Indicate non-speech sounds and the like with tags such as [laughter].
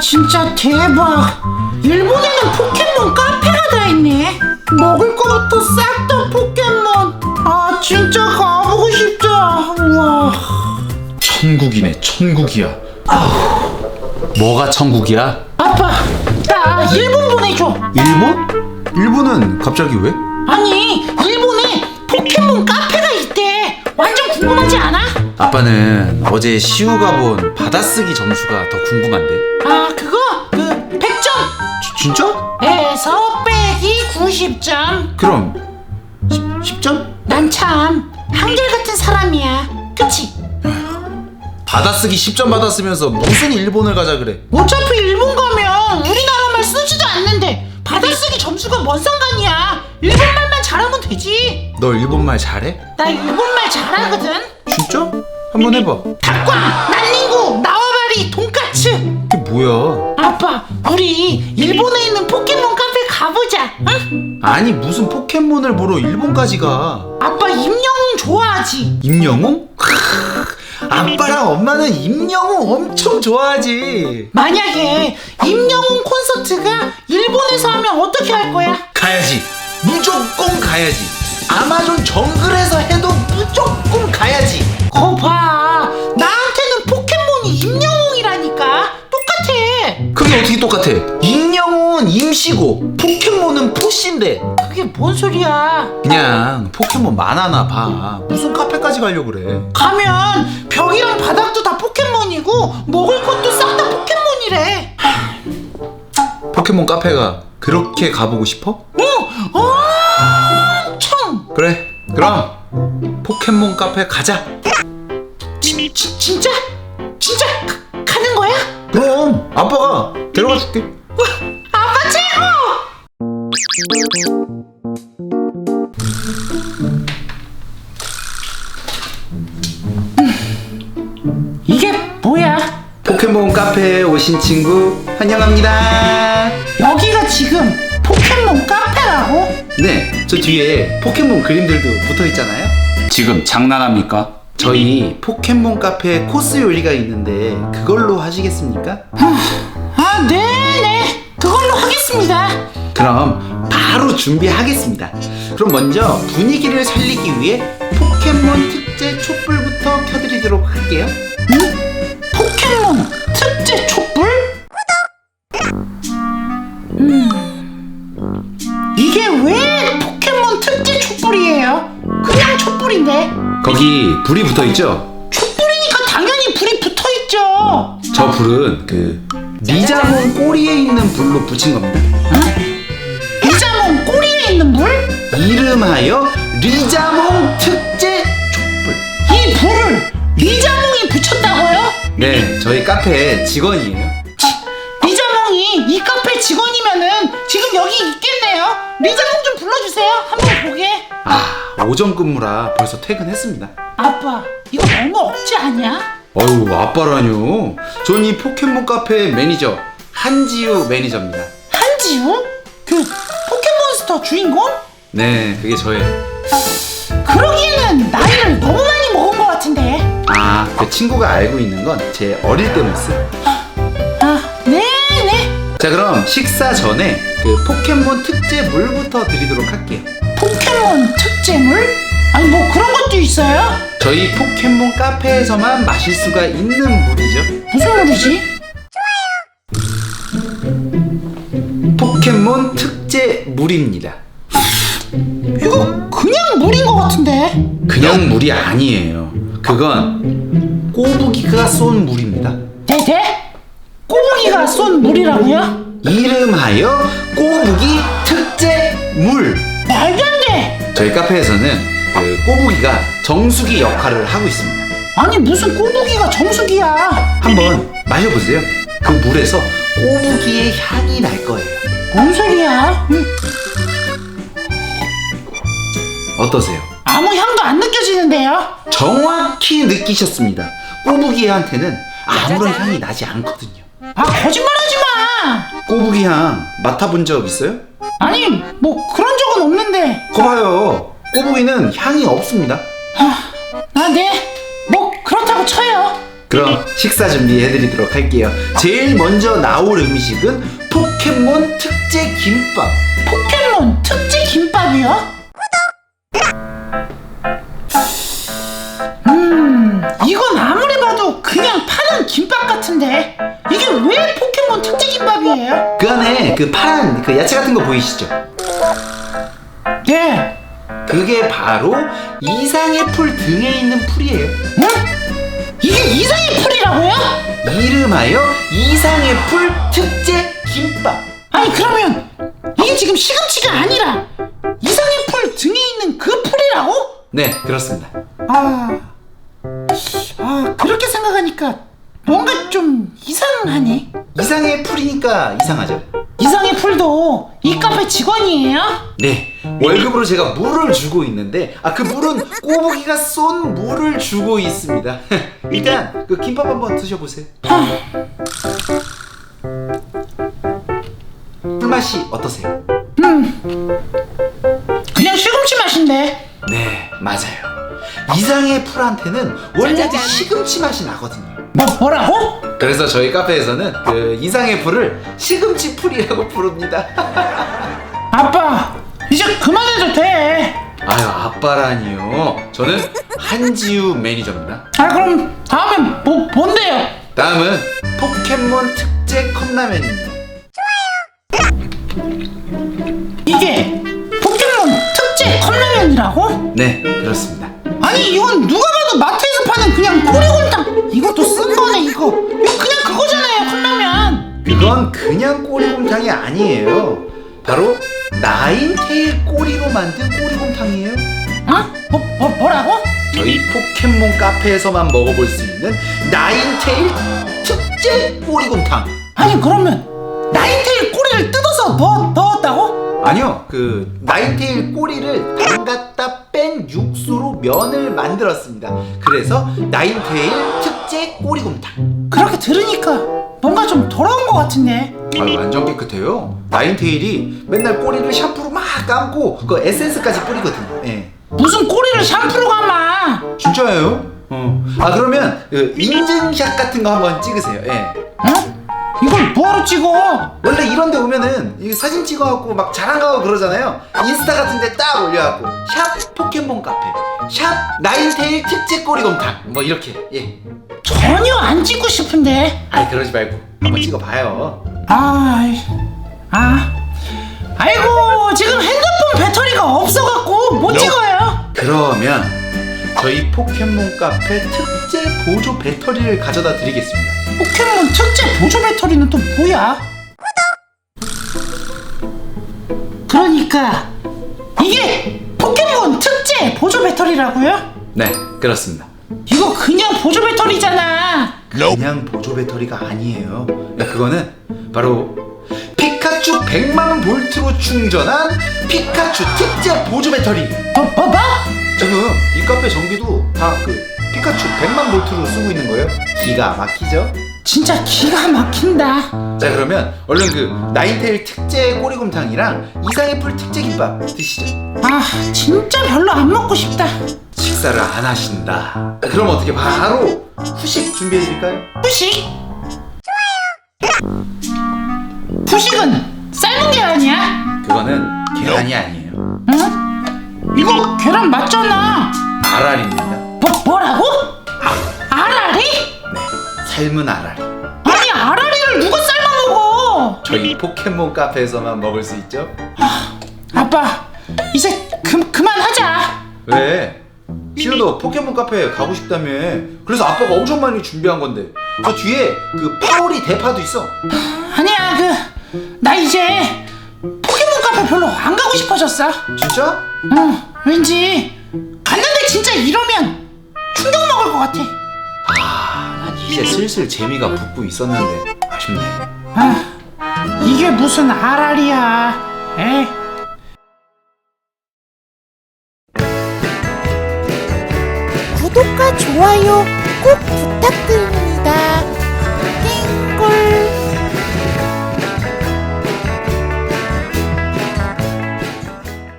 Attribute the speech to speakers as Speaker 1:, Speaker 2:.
Speaker 1: 진짜 대박. 일본에는 포켓몬 카페가 다 있네. 먹을 거부터 싹 다 포켓몬. 아 진짜 가보고 싶다. 우와.
Speaker 2: 천국이네 천국이야 뭐가 천국이야?
Speaker 1: 아빠, 나 일본 보내줘.
Speaker 2: 일본? 일본은 갑자기 왜?
Speaker 1: 아니 일본에 포켓몬 카페가 있대. 완전 궁금하지 않아?
Speaker 2: 아빠는 어제 시우가 본 받아쓰기 점수가 더 궁금한데
Speaker 1: 아 그거 그 100점.
Speaker 2: 지- 진짜?
Speaker 1: 에서 빼기 90점.
Speaker 2: 그럼 10, 점
Speaker 1: 난 참 한결같은 사람이야. 그치?
Speaker 2: 받아쓰기 10점 받았으면서 무슨 일본을 가자 그래
Speaker 1: 어차피 일본 가면 우리나라 말 쓰지도 않는데 받아쓰기 점수가 뭔 상관이야. 일본 말만 잘하면 되지.
Speaker 2: 너 일본말 잘해?
Speaker 1: 나 일본 말 잘하거든.
Speaker 2: 진짜? 한번 해봐
Speaker 1: 닭광, 난닝구, 나와바리, 돈까츠.
Speaker 2: 그게 뭐야
Speaker 1: 아빠, 우리 일본에 있는 포켓몬 카페 가보자. 응?
Speaker 2: 아니 무슨 포켓몬을 보러 일본까지 가
Speaker 1: 아빠 임영웅 좋아하지.
Speaker 2: 임영웅? 크으, 아빠랑 엄마는 임영웅 엄청 좋아하지
Speaker 1: 만약에 임영웅 콘서트가 일본에서 하면 어떻게 할 거야?
Speaker 2: 가야지 무조건 가야지 아마존 정글에서 해도 무조건 가야지
Speaker 1: 거봐, 나한테는 포켓몬이 임영웅이라니까. 똑같아.
Speaker 2: 그게 어떻게 똑같아 임영웅은 임시고 포켓몬은 포씨인데
Speaker 1: 그게 뭔 소리야?
Speaker 2: 그냥 포켓몬 만화나 봐 무슨 카페까지 가려고 그래
Speaker 1: 가면 벽이랑 바닥도 다 포켓몬이고 먹을 것도 싹 다 포켓몬이래.
Speaker 2: 포켓몬 카페가 그렇게 가보고 싶어?
Speaker 1: 어, 엄청.
Speaker 2: 그래 그럼 포켓몬 카페 가자
Speaker 1: 진짜? 진짜 가, 가는 거야?
Speaker 2: 그럼 아빠가 데려가 줄게
Speaker 1: 아빠 최고! 음, 이게 뭐야?
Speaker 2: 포켓몬 카페에 오신 친구 환영합니다
Speaker 1: 여기가 지금 포켓몬 카페라고?
Speaker 2: 네 저 뒤에 포켓몬 그림들도 붙어 있잖아요
Speaker 3: 지금 장난합니까?
Speaker 2: 저희 포켓몬 카페 코스 요리가 있는데 그걸로 하시겠습니까?
Speaker 1: 아, 네네. 그걸로 하겠습니다.
Speaker 2: 그럼 바로 준비하겠습니다. 그럼 먼저 분위기를 살리기 위해 포켓몬 특제 촛불부터 켜드리도록 할게요.
Speaker 1: 응? 포켓몬 특제 촛불? 음. 이게 왜 포켓몬 특제 촛불이에요? 그냥 촛불인데.
Speaker 2: 거기 불이 붙어 있죠?
Speaker 1: 촛불이니까 당연히 불이 붙어 있죠.
Speaker 2: 저 불은 그 리자몽 꼬리에 있는 불로 붙인 겁니다.
Speaker 1: 리자몽 꼬리에 있는 불?
Speaker 2: 이름하여 리자몽 특제 촛불.
Speaker 1: 이 불을 리자몽이 붙였다고요?
Speaker 2: 네, 저희 카페 직원이에요.
Speaker 1: 지금 여기 있겠네요. 리자몽 좀 불러주세요. 한번 보게.
Speaker 2: 아, 오전 근무라 벌써 퇴근했습니다.
Speaker 1: 아빠, 이거 너무 억지 아니야?
Speaker 2: 어유 아빠라뇨. 전 이 포켓몬 카페 매니저 한지우 매니저입니다.
Speaker 1: 한지우? 그 포켓몬스터 주인공?
Speaker 2: 네, 그게 저예요.
Speaker 1: 그러기에는 나이를 너무 많이 먹은 것 같은데.
Speaker 2: 아, 그 친구가 알고 있는 건 제 어릴 때 모습.
Speaker 1: 아.
Speaker 2: 자, 그럼 식사 전에 그 포켓몬 특제 물부터 드리도록 할게요.
Speaker 1: 포켓몬 특제물? 아니 뭐 그런 것도 있어요?
Speaker 2: 저희 포켓몬 카페에서만 마실 수가 있는 물이죠.
Speaker 1: 무슨 물이지?
Speaker 2: 포켓몬 특제 물입니다.
Speaker 1: 이거 그냥 물인 것 같은데.
Speaker 2: 그냥 물이 아니에요. 그건 꼬부기가 쏜 물입니다.
Speaker 1: 쏜 물이라고요?
Speaker 2: 이름하여 꼬부기 특제 물.
Speaker 1: 말도 안 돼.
Speaker 2: 저희 카페에서는 그 꼬부기가 정수기 역할을 하고 있습니다.
Speaker 1: 아니 무슨 꼬부기가 정수기야?
Speaker 2: 한번 마셔보세요. 그 물에서 꼬부기의 향이 날 거예요.
Speaker 1: 뭔 소리야? 음,
Speaker 2: 어떠세요?
Speaker 1: 아무 향도 안 느껴지는데요?
Speaker 2: 정확히 느끼셨습니다. 꼬부기한테는 아무런 향이 나지 않거든요.
Speaker 1: 아 거짓말하지 마.
Speaker 2: 꼬부기 향 맡아본 적 있어요?
Speaker 1: 아니 뭐 그런 적은 없는데.
Speaker 2: 거 봐요. 꼬부기는 향이 없습니다.
Speaker 1: 아 네. 뭐 그렇다고 쳐요.
Speaker 2: 그럼 식사 준비해드리도록 할게요. 제일 먼저 나올 음식은 포켓몬 특제 김밥.
Speaker 1: 포켓몬 특제 김밥이요? 음, 이건 아무리 봐도 그냥 파는 김밥 같은데 김밥이에요?
Speaker 2: 그 안에 그 파란 그 야채 같은 거 보이시죠?
Speaker 1: 네.
Speaker 2: 그게 바로 이상의 풀 등에 있는 풀이에요.
Speaker 1: 응? 이게 이상의 풀이라고요?
Speaker 2: 이름하여 이상의 풀 특제 김밥.
Speaker 1: 아니 그러면 이게 지금 시금치가 아니라 이상의 풀 등에 있는 그 풀이라고?
Speaker 2: 네, 그렇습니다.
Speaker 1: 아, 아 그렇게 생각하니까 뭔가 좀 이상하네.
Speaker 2: 이상의 풀이니까 이상하죠.
Speaker 1: 이상의 풀도 이 카페 직원이에요?
Speaker 2: 네, 월급으로 제가 물을 주고 있는데 아 그 물은 꼬부기가 쏜 물을 주고 있습니다. [laughs] 일단 그 김밥 한번 드셔보세요. 술 맛이 어떠세요?
Speaker 1: 그냥 시금치 맛인데.
Speaker 2: 네, 맞아요. 이상의 풀한테는 원래 그 시금치 맛이 나거든요.
Speaker 1: 뭐 뭐라고?
Speaker 2: 그래서 저희 카페에서는 그 이상의 풀을 시금치 풀이라고 부릅니다. [laughs]
Speaker 1: 아빠 이제 그만해도 돼.
Speaker 2: 아유 아빠라니요. 저는 한지우 매니저입니다.
Speaker 1: 아 그럼 다음엔 뭐 뭔데요?
Speaker 2: 다음은 포켓몬 특제 컵라면입니다.
Speaker 1: 이게 포켓몬 특제 컵라면이라고?
Speaker 2: 네, 그렇습니다.
Speaker 1: 아니 이건 누가 봐도 마트에서 파는 그냥 꼬리곰탕. 이것도 쓴 거네 이거. 이거 그냥 그거잖아요 컵라면.
Speaker 2: 그건 그냥 꼬리곰탕이 아니에요. 바로 나인테일 꼬리로 만든 꼬리곰탕이에요.
Speaker 1: 어? 뭐, 뭐 뭐라고?
Speaker 2: 저희 포켓몬 카페에서만 먹어볼 수 있는 나인테일 특제 꼬리곰탕.
Speaker 1: 아니 그러면 나인테일 꼬리를 뜯어서 넣, 넣었다고?
Speaker 2: 아니요, 그 나인테일 꼬리를 담갔다 뺀 육수로 면을 만들었습니다. 그래서 나인테일 특제 꼬리곰탕.
Speaker 1: 그렇게 들으니까 뭔가 좀 더러운 것 같은데.
Speaker 2: 아, 완전 깨끗해요. 나인테일이 맨날 꼬리를 샴푸로 막 감고 그 에센스까지 뿌리거든요. 예.
Speaker 1: 무슨 꼬리를 샴푸로 감아?
Speaker 2: 진짜예요? 어. 아 그러면 그 인증샷 같은 거 한번 찍으세요. 예.
Speaker 1: 어? 이걸 뭐하러 찍어?
Speaker 2: 원래 이런 데 오면은 이 사진 찍어갖고 막 자랑하고 그러잖아요. 인스타 같은 데 딱 올려갖고 샵 포켓몬 카페, 샵 나인테일 특제 꼬리 곰탕 뭐 이렇게 예.
Speaker 1: 전혀 안 찍고 싶은데.
Speaker 2: 아이 그러지 말고 한번 찍어봐요.
Speaker 1: 아, 아, 아이고 지금 핸드폰 배터리가 없어갖고 못
Speaker 2: 너-
Speaker 1: 찍어요.
Speaker 2: 그러면 저희 포켓몬 카페 특제 보조 배터리를 가져다 드리겠습니다.
Speaker 1: 포켓몬 특제 보조 배터리는 또 뭐야? 그러니까 이게 포켓몬 특제 보조 배터리라고요?
Speaker 2: 네, 그렇습니다.
Speaker 1: 이거 그냥 보조 배터리잖아.
Speaker 2: 그냥 보조 배터리가 아니에요. 네, 그거는 바로 피카츄 100만 볼트로 충전한 피카츄 특제 보조 배터리.
Speaker 1: 뭐, 뭐, 뭐?
Speaker 2: 지금 이 카페 전기도 다 그 피카츄 100만 볼트로 쓰고 있는 거예요. 기가 막히죠?
Speaker 1: 진짜 기가 막힌다.
Speaker 2: 자 그러면 얼른 그 나인테일 특제 꼬리곰탕이랑 이상의 풀 특제 김밥 드시죠.
Speaker 1: 아, 진짜 별로 안 먹고 싶다.
Speaker 2: 식사를 안 하신다. 그럼 어떻게 바로 후식 준비해 드릴까요?
Speaker 1: 후식? 후식은 삶은 계란이야?
Speaker 2: 그거는 계란이 아니에요.
Speaker 1: 응? 이거 계란 맞잖아.
Speaker 2: 알알입니다.
Speaker 1: 뭐, 뭐라고? 아라리?
Speaker 2: 네, 삶은 알알.
Speaker 1: 아니 아라리를 누가 삶아 먹어?
Speaker 2: 저희 포켓몬 카페에서만 먹을 수 있죠?
Speaker 1: 아빠 이제 그, 그만하자.
Speaker 2: 왜? 시우도 포켓몬 카페 가고 싶다며. 그래서 아빠가 엄청 많이 준비한 건데. 저 뒤에 그 파오리 대파도 있어.
Speaker 1: 아니야 그 나 이제 포켓몬 카페 별로 안 가고 싶어졌어.
Speaker 2: 진짜?
Speaker 1: 응 왠지 갔는데 진짜 이러면 충격 먹을 것 같아.
Speaker 2: 이제 슬슬 재미가 붙고 있었는데 아쉽네.
Speaker 1: 아 이게 무슨 아라리야? 에이.
Speaker 4: 구독과 좋아요 꼭 부탁드립니다.